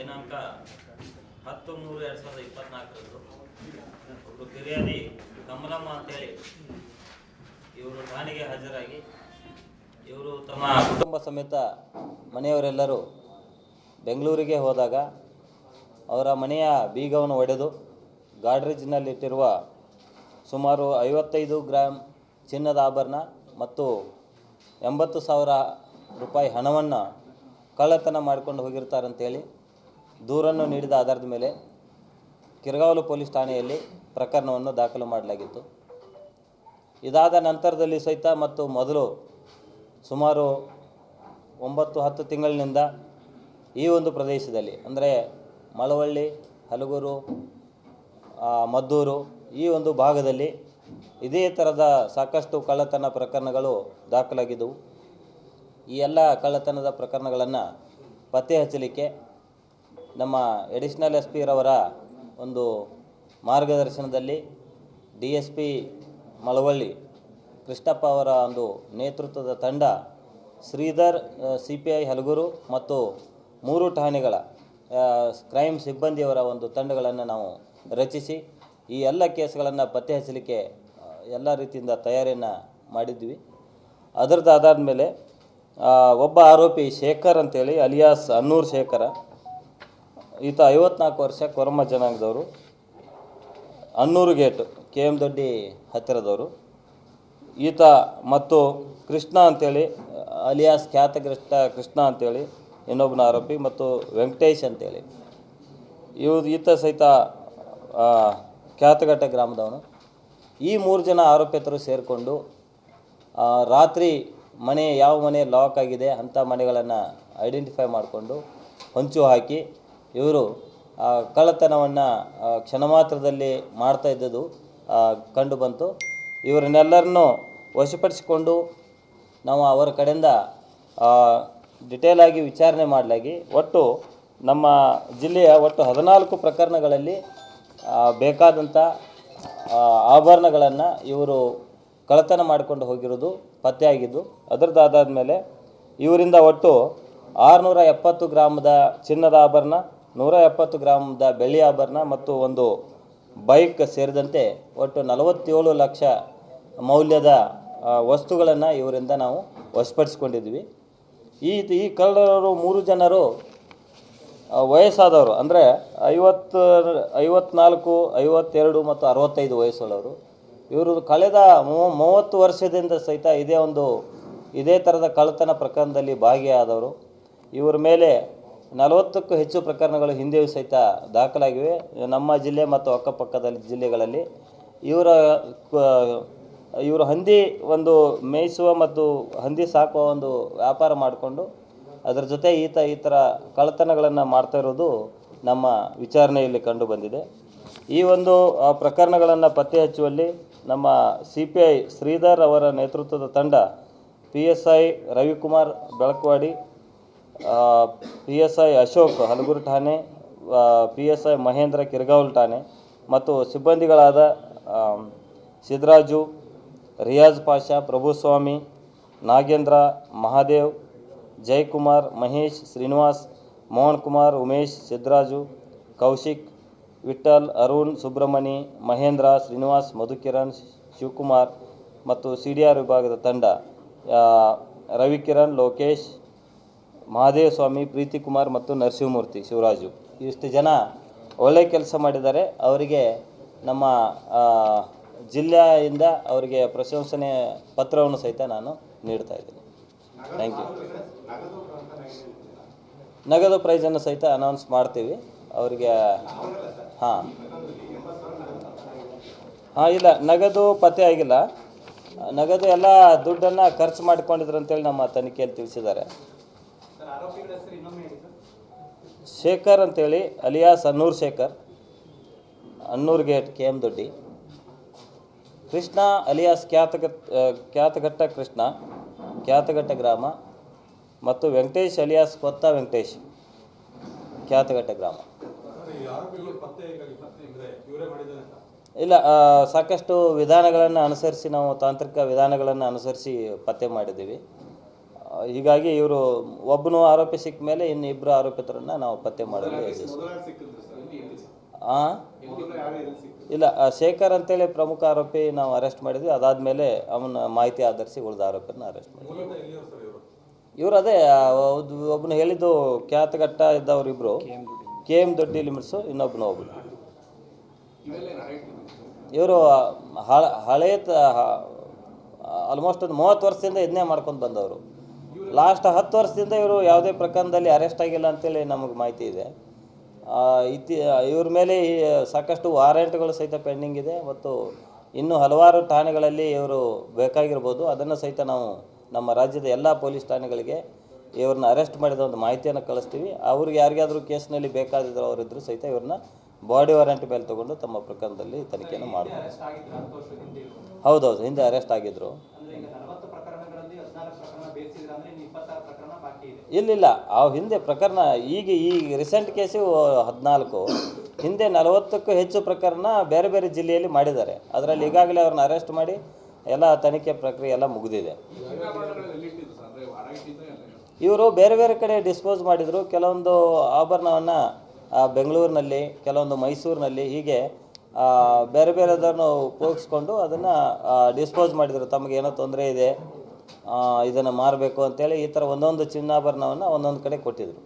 ದಿನಾಂಕ ಹತ್ತು ಮೂರು ಎರಡು ಸಾವಿರದ ಇಪ್ಪತ್ನಾಲ್ಕರಂದು. ಒಬ್ಬರು ಕಿರಿಯರಿ ಕಮಲಮ್ಮ ಅಂತೇಳಿ ಇವರು ಠಾಣೆಗೆ ಹಾಜರಾಗಿ ಇವರು ತಮ್ಮ ಕುಟುಂಬ ಸಮೇತ ಮನೆಯವರೆಲ್ಲರೂ ಬೆಂಗಳೂರಿಗೆ ಹೋದಾಗ ಅವರ ಮನೆಯ ಬೀಗವನ್ನು ಒಡೆದು ಗಾಡ್ರೇಜ್ನಲ್ಲಿಟ್ಟಿರುವ ಸುಮಾರು ಐವತ್ತೈದು ಗ್ರಾಮ್ ಚಿನ್ನದ ಆಭರಣ ಮತ್ತು ಎಂಬತ್ತು ಸಾವಿರ ರೂಪಾಯಿ ಹಣವನ್ನು ಕಳ್ಳತನ ಮಾಡಿಕೊಂಡು ಹೋಗಿರ್ತಾರಂತೇಳಿ ದೂರನ್ನು ನೀಡಿದ ಆಧಾರದ ಮೇಲೆ ಕಿರಗಾವಲು ಪೊಲೀಸ್ ಠಾಣೆಯಲ್ಲಿ ಪ್ರಕರಣವನ್ನು ದಾಖಲು ಮಾಡಲಾಗಿತ್ತು. ಇದಾದ ನಂತರದಲ್ಲಿ ಸಹಿತ ಮತ್ತು ಮೊದಲು ಸುಮಾರು ಒಂಬತ್ತು, ಹತ್ತು ತಿಂಗಳಿನಿಂದ ಈ ಒಂದು ಪ್ರದೇಶದಲ್ಲಿ, ಅಂದರೆ ಮಳವಳ್ಳಿ, ಹಲಗೂರು ಮದ್ದೂರು ಈ ಒಂದು ಭಾಗದಲ್ಲಿ ಇದೇ ಥರದ ಸಾಕಷ್ಟು ಕಳ್ಳತನ ಪ್ರಕರಣಗಳು ದಾಖಲಾಗಿದ್ದವು. ಈ ಎಲ್ಲ ಕಳ್ಳತನದ ಪ್ರಕರಣಗಳನ್ನು ಪತ್ತೆ ಹಚ್ಚಲಿಕ್ಕೆ ನಮ್ಮ ಎಡಿಷನಲ್ ಎಸ್ ಪಿರವರ ಒಂದು ಮಾರ್ಗದರ್ಶನದಲ್ಲಿ D S P Malavalli Krishnappa ಅವರ ಒಂದು ನೇತೃತ್ವದ ತಂಡ Shridhar C P I Halaguru ಮತ್ತು ಮೂರು ಠಾಣೆಗಳ ಕ್ರೈಮ್ ಸಿಬ್ಬಂದಿಯವರ ಒಂದು ತಂಡಗಳನ್ನು ನಾವು ರಚಿಸಿ ಈ ಎಲ್ಲ ಕೇಸ್ಗಳನ್ನು ಪತ್ತೆ ಹಚ್ಚಲಿಕ್ಕೆ ಎಲ್ಲ ರೀತಿಯಿಂದ ತಯಾರಿಯನ್ನು ಮಾಡಿದ್ವಿ. ಅದರದ್ದು ಮೇಲೆ ಒಬ್ಬ ಆರೋಪಿ ಶೇಖರ್ ಅಂತೇಳಿ, ಅಲಿಯಾಸ್ ಅನ್ನೂರ್ ಶೇಖರ ಈತ ಐವತ್ನಾಲ್ಕು ವರ್ಷ ಕೊರಮ ಜನಾಂಗದವರು. Annur gate, K M Doddi ಹತ್ತಿರದವರು. ಈತ ಮತ್ತು ಕೃಷ್ಣ ಅಂಥೇಳಿ ಅಲಿಯಾಸ್ ಖ್ಯಾತ ಕೃಷ್ಣ ಕೃಷ್ಣ ಅಂಥೇಳಿ ಇನ್ನೊಬ್ಬನ ಆರೋಪಿ ಮತ್ತು ವೆಂಕಟೇಶ್ ಅಂತೇಳಿ. ಇವ್ ಈತ ಸಹಿತ ಖ್ಯಾತಘಟ್ಟ ಗ್ರಾಮದವನು. ಈ ಮೂರು ಜನ ಆರೋಪಿತರು ಸೇರಿಕೊಂಡು ರಾತ್ರಿ ಮನೆ, ಯಾವ ಮನೆ ಲಾಕ್ ಆಗಿದೆ ಅಂಥ ಮನೆಗಳನ್ನು ಐಡೆಂಟಿಫೈ ಮಾಡಿಕೊಂಡು, ಹೊಂಚು ಹಾಕಿ ಇವರು ಕಳ್ಳತನವನ್ನು ಕ್ಷಣ ಮಾತ್ರದಲ್ಲಿ ಮಾಡ್ತಾ ಇದ್ದದ್ದು ಕಂಡು ಬಂತು. ಇವರನ್ನೆಲ್ಲರನ್ನು ವಶಪಡಿಸಿಕೊಂಡು ನಾವು ಅವರ ಕಡೆಯಿಂದ ಡಿಟೇಲ್ ಆಗಿ ವಿಚಾರಣೆ ಮಾಡಲಾಗಿ, ಒಟ್ಟು ನಮ್ಮ ಜಿಲ್ಲೆಯ ಒಟ್ಟು ಹದಿನಾಲ್ಕು ಪ್ರಕರಣಗಳಲ್ಲಿ ಬೇಕಾದಂಥ ಆಭರಣಗಳನ್ನು ಇವರು ಕಳ್ಳತನ ಮಾಡಿಕೊಂಡು ಹೋಗಿರೋದು ಪತ್ತೆಯಾಗಿದ್ದು ಅದರದ್ದಾದ ಮೇಲೆ ಇವರಿಂದ ಒಟ್ಟು ಆರುನೂರ ಎಪ್ಪತ್ತು ಗ್ರಾಮದ ಚಿನ್ನದ ಆಭರಣ ನೂರ ಎಪ್ಪತ್ತು ಗ್ರಾಮದ ಬೆಳ್ಳಿ ಆಭರಣ ಮತ್ತು ಒಂದು ಬೈಕ್ ಸೇರಿದಂತೆ ಒಟ್ಟು ನಲವತ್ತೇಳು ಲಕ್ಷ ಮೌಲ್ಯದ ವಸ್ತುಗಳನ್ನು ಇವರಿಂದ ನಾವು ವಶಪಡಿಸ್ಕೊಂಡಿದ್ವಿ ಈ ಈ ಕಳ್ಳರು ಮೂರು ಜನರು ವಯಸ್ಸಾದವರು, ಅಂದರೆ ಐವತ್ತು, ಐವತ್ನಾಲ್ಕು, ಐವತ್ತೆರಡು ಮತ್ತು ಅರವತ್ತೈದು ವಯಸ್ಸುಳ್ಳವರು ಇವರು ಕಳೆದ ಮೂವ- ಮೂವತ್ತು ವರ್ಷದಿಂದ ಸಹಿತ ಇದೇ ಒಂದು, ಇದೇ ಥರದ ಕಳ್ಳತನ ಪ್ರಕರಣದಲ್ಲಿ ಭಾಗಿಯಾದವರು. ಇವರ ಮೇಲೆ ನಲವತ್ತಕ್ಕೂ ಹೆಚ್ಚು ಪ್ರಕರಣಗಳು ಹಿಂದೆಯೂ ಸಹಿತ ದಾಖಲಾಗಿವೆ. ನಮ್ಮ ಜಿಲ್ಲೆ ಮತ್ತು ಅಕ್ಕಪಕ್ಕದ ಜಿಲ್ಲೆಗಳಲ್ಲಿ ಇವರ ಇವರು ಹಂದಿ ಒಂದು ಮೇಯಿಸುವ ಮತ್ತು ಹಂದಿ ಸಾಕುವ ಒಂದು ವ್ಯಾಪಾರ ಮಾಡಿಕೊಂಡು ಅದರ ಜೊತೆ ಈತ ಈ ಥರ ಕಳ್ಳತನಗಳನ್ನು ಮಾಡ್ತಾ ಇರೋದು ನಮ್ಮ ವಿಚಾರಣೆಯಲ್ಲಿ ಕಂಡು ಬಂದಿದೆ. ಈ ಒಂದು ಪ್ರಕರಣಗಳನ್ನು ಪತ್ತೆ ಹಚ್ಚುವಲ್ಲಿ ನಮ್ಮ ಸಿ ಪಿ ಐ ಶ್ರೀಧರ್ ಅವರ ನೇತೃತ್ವದ ತಂಡ, P S I Ravikumar Belakavadi P S I Ashok Halaguru ಠಾಣೆ P S I Mahendra Kirgaval ಠಾಣೆ ಮತ್ತು ಸಿಬ್ಬಂದಿಗಳಾದ ಸಿದ್ದರಾಜು ರಿಯಾಜ್ ಪಾಷಾ, ಪ್ರಭುಸ್ವಾಮಿ, ನಾಗೇಂದ್ರ, ಮಹಾದೇವ್ ಜಯಕುಮಾರ್ ಮಹೇಶ್, ಶ್ರೀನಿವಾಸ್, ಮೋಹನ್ ಕುಮಾರ್, ಉಮೇಶ್ ಸಿದ್ದರಾಜು ಕೌಶಿಕ್ ವಿಠಲ್ ಅರುಣ್, ಸುಬ್ರಹ್ಮಣಿ, ಮಹೇಂದ್ರ, ಶ್ರೀನಿವಾಸ್, ಮಧುಕಿರಣ್, ಶಿವಕುಮಾರ್ ಮತ್ತು ಸಿ ಡಿ ಆರ್ ವಿಭಾಗದ ತಂಡ ರವಿಕಿರಣ್, ಲೋಕೇಶ್ ಮಹಾದೇವ ಸ್ವಾಮಿ ಪ್ರೀತಿ ಕುಮಾರ್ ಮತ್ತು ನರಸಿಂಹಮೂರ್ತಿ ಶಿವರಾಜು. ಇಷ್ಟು ಜನ ಒಳ್ಳೆ ಕೆಲಸ ಮಾಡಿದ್ದಾರೆ. ಅವರಿಗೆ ನಮ್ಮ ಜಿಲ್ಲೆಯಿಂದ ಅವರಿಗೆ ಪ್ರಶಂಸನೆ ಪತ್ರವನ್ನು ಸಹಿತ ನಾನು ನೀಡ್ತಾ ಇದ್ದೀನಿ. ಥ್ಯಾಂಕ್ ಯು ನಗದು ಪ್ರೈಸನ್ನು ಸಹಿತ ಅನೌನ್ಸ್ ಮಾಡ್ತೀವಿ. ಅವರಿಗೆ, ಹಾಂ. ಹಾಂ, ಇಲ್ಲ, ನಗದು ಪತ್ತೆ ಆಗಿಲ್ಲ. ನಗದು ಎಲ್ಲ ದುಡ್ಡನ್ನು ಖರ್ಚು ಮಾಡಿಕೊಂಡಿದ್ರು ಅಂತೇಳಿ ನಮ್ಮ ತನಿಖೆಯಲ್ಲಿ ತಿಳಿಸಿದ್ದಾರೆ. ಶೇಖರ್ ಅಂತೇಳಿ alias Annur Shekhar Annur gate K M Doddi. Krishna alias ಖ್ಯಾತಗತ್ ಖ್ಯಾತಘಟ್ಟ Krishna ಖ್ಯಾತಘಟ್ಟ ಗ್ರಾಮ ಮತ್ತು ವೆಂಕಟೇಶ್ ಅಲಿಯಾಸ್ ಕೊತ್ತ ವೆಂಕಟೇಶ್ ಖ್ಯಾತಘಟ್ಟ ಗ್ರಾಮ. ಇಲ್ಲ ಸಾಕಷ್ಟು ವಿಧಾನಗಳನ್ನು ಅನುಸರಿಸಿ ನಾವು ತಾಂತ್ರಿಕ ವಿಧಾನಗಳನ್ನು ಅನುಸರಿಸಿ ಪತ್ತೆ ಮಾಡಿದ್ದೀವಿ. ಹೀಗಾಗಿ ಇವರು ಒಬ್ಬನು ಆರೋಪಿ ಸಿಕ್ಕ ಮೇಲೆ ಇನ್ನು ಇಬ್ಬರು ಆರೋಪಿತರನ್ನು ನಾವು ಪತ್ತೆ ಮಾಡಲು ಹಾಂ ಆ? ಇಲ್ಲ ಶೇಖರ್ ಅಂತೇಳಿ ಪ್ರಮುಖ ಆರೋಪಿ ನಾವು ಅರೆಸ್ಟ್ ಮಾಡಿದ್ವಿ ಅದಾದಮೇಲೆ ಅವನ ಮಾಹಿತಿ ಆಧರಿಸಿ ಉಳಿದ ಆರೋಪಿಯನ್ನು ಅರೆಸ್ಟ್ ಮಾಡಿದ್ವಿ. ಇವರು? ಅದೇ ಒಬ್ಬನು ಹೇಳಿದ್ದು ಖ್ಯಾತಘಟ್ಟ ಇದ್ದವ್ರು ಇಬ್ಬರು ಕೆ ಎಂ ದೊಡ್ಡಿ ಲಿಮಿಟ್ಸು ಇನ್ನೊಬ್ಬನು ಒಬ್ಬನು ಇವರು ಹಳೆ ಆಲ್ಮೋಸ್ಟ್ ಒಂದು ಮೂವತ್ತು ವರ್ಷದಿಂದ ಇದನ್ನೇ ಮಾಡ್ಕೊಂಡು ಬಂದವರು. ಲಾಸ್ಟ್ ಹತ್ತು ವರ್ಷದಿಂದ ಇವರು ಯಾವುದೇ ಪ್ರಕರಣದಲ್ಲಿ ಅರೆಸ್ಟ್ ಆಗಿಲ್ಲ ಅಂತೇಳಿ ನಮಗೆ ಮಾಹಿತಿ ಇದೆ. ಇತಿ, ಇವ್ರ ಮೇಲೆ ಸಾಕಷ್ಟು ವಾರೆಂಟ್ಗಳು ಸಹಿತ ಪೆಂಡಿಂಗ್ ಇದೆ ಮತ್ತು ಇನ್ನೂ ಹಲವಾರು ಠಾಣೆಗಳಲ್ಲಿ ಇವರು ಬೇಕಾಗಿರ್ಬೋದು. ಅದನ್ನು ಸಹಿತ ನಾವು ನಮ್ಮ ರಾಜ್ಯದ ಎಲ್ಲ ಪೊಲೀಸ್ ಠಾಣೆಗಳಿಗೆ ಇವ್ರನ್ನ ಅರೆಸ್ಟ್ ಮಾಡಿದ ಒಂದು ಮಾಹಿತಿಯನ್ನು ಕಳಿಸ್ತೀವಿ. ಅವ್ರಿಗೆ ಯಾರಿಗಾದರೂ ಕೇಸ್ನಲ್ಲಿ ಬೇಕಾದಿದ್ರು ಅವರಿದ್ದರೂ ಸಹಿತ ಇವ್ರನ್ನ ಬಾಡಿ ವಾರೆಂಟ್ ಮೇಲೆ ತಗೊಂಡು ತಮ್ಮ ಪ್ರಕರಣದಲ್ಲಿ ತನಿಖೆಯನ್ನು ಮಾಡ್ಬೋದು. ಹೌದೌದು, ಹಿಂದೆ ಅರೆಸ್ಟ್ ಆಗಿದ್ರು ಅಂದ್ರೆ ಈಗ ನಲವತ್ತು ಪ್ರಕರಣಗಳಲ್ಲಿ ಹದಿನಾಲ್ಕು ಪ್ರಕರಣ ಬೇಯಿಸಿದ್ರೆ ಅಂದ್ರೆ ಇನ್ನು ಇಪ್ಪತ್ತಾರು ಪ್ರಕರಣ ಬಾಕಿ ಇದೆ ಇಲ್ಲಿಲ್ಲ. ಆ ಹಿಂದೆ ಪ್ರಕರಣ, ಈಗ ಈ ರೀಸೆಂಟ್ ಕೇಸು ಹದಿನಾಲ್ಕು. ಹಿಂದೆ ನಲವತ್ತಕ್ಕೂ ಹೆಚ್ಚು ಪ್ರಕರಣ ಬೇರೆ ಬೇರೆ ಜಿಲ್ಲೆಯಲ್ಲಿ ಮಾಡಿದ್ದಾರೆ. ಅದರಲ್ಲಿ ಈಗಾಗಲೇ ಅವ್ರನ್ನ ಅರೆಸ್ಟ್ ಮಾಡಿ ಎಲ್ಲ ತನಿಖೆ ಪ್ರಕ್ರಿಯೆ ಎಲ್ಲ ಮುಗಿದಿದೆ. ಇವರು ಬೇರೆ ಬೇರೆ ಕಡೆ ಡಿಸ್ಪೋಸ್ ಮಾಡಿದರು. ಕೆಲವೊಂದು ಆಭರಣವನ್ನು ಬೆಂಗಳೂರಿನಲ್ಲಿ, ಕೆಲವೊಂದು ಮೈಸೂರಿನಲ್ಲಿ ಹೀಗೆ ಬೇರೆ ಬೇರೆದನ್ನು ಉಪಯೋಗಿಸ್ಕೊಂಡು ಅದನ್ನು ಡಿಸ್ಪೋಸ್ ಮಾಡಿದರು. ತಮಗೇನೋ ತೊಂದರೆ ಇದೆ ಇದನ್ನು ಮಾರಬೇಕು ಅಂತೇಳಿ ಈ ಥರ ಒಂದೊಂದು ಚಿನ್ನಾಭರಣವನ್ನು ಒಂದೊಂದು ಕಡೆ ಕೊಟ್ಟಿದ್ರು.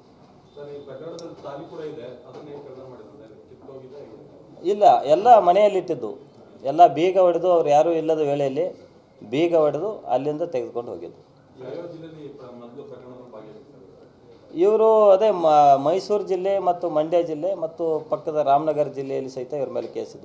ಇಲ್ಲ ಎಲ್ಲ ಮನೆಯಲ್ಲಿಟ್ಟಿದ್ದು ಎಲ್ಲ ಬೀಗ ಹೊಡೆದು ಅವ್ರು ಯಾರೂ ಇಲ್ಲದ ವೇಳೆಯಲ್ಲಿ ಬೀಗ ಹೊಡೆದು ಅಲ್ಲಿಂದ ತೆಗೆದುಕೊಂಡು ಹೋಗಿದ್ದು. ಇವರು ಅದೇ ಮೈಸೂರು ಜಿಲ್ಲೆ ಮತ್ತು ಮಂಡ್ಯ ಜಿಲ್ಲೆ ಮತ್ತು ಪಕ್ಕದ ರಾಮನಗರ ಜಿಲ್ಲೆಯಲ್ಲಿ ಸಹಿತ ಇವ್ರ ಮೇಲೆ ಕೇಸ್ ಇದ್ವು